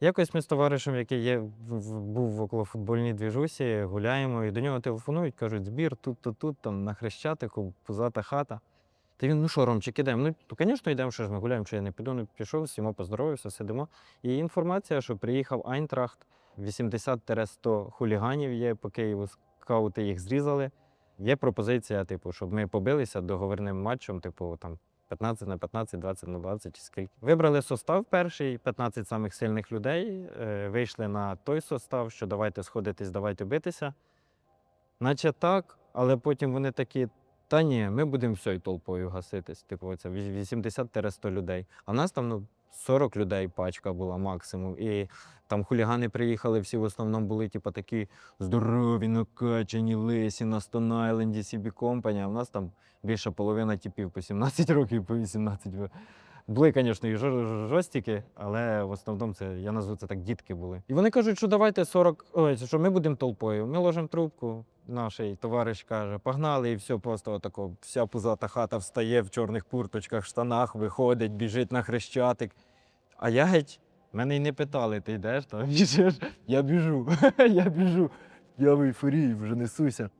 Якось ми з товаришем, який є, був в околофутбольній двіжусі, гуляємо, і до нього телефонують, кажуть, збір тут, тут, там на Хрещатику, пузата хата. Та він, ну що, Ромчик, ідемо? Ну, то, звісно, йдемо, що ж ми гуляємо, що я не піду. Ну, пішов, сімо, поздоровався, сидимо. І інформація, що приїхав Айнтрахт, 80-100 хуліганів є по Києву, скаути їх зрізали. Є пропозиція, типу, щоб ми побилися договірним матчем, типу, там 15 на 15, 20 на 20 чи скільки. Вибрали состав перший, 15 самих сильних людей. е, Вийшли на той состав, що давайте сходитись, давайте битися. Наче так, але потім вони такі. Та ні, ми будемо всією толпою гаситись. Типу, це 80-100 людей. А нас там ну, 40 людей пачка була максимум. І там хулігани приїхали, всі в основному були, типу, такі здорові, накачані, лисі на Стон Айленді, Сібі Компані. а в нас там більше половина типів по 17 років, по 18. Були, звісно, і жор- жор- жорстіки, але в основному це, я назву це так, дітки були. І вони кажуть, що давайте 40, ой, що ми будемо толпою. Ми ложимо трубку, наш товариш каже, погнали, і все, просто отако, вся пузата хата встає в чорних курточках, штанах, виходить, біжить на хрещатик. А я геть, мене й не питали, ти йдеш там? Я біжу, я біжу. Я в ейфорії вже несуся.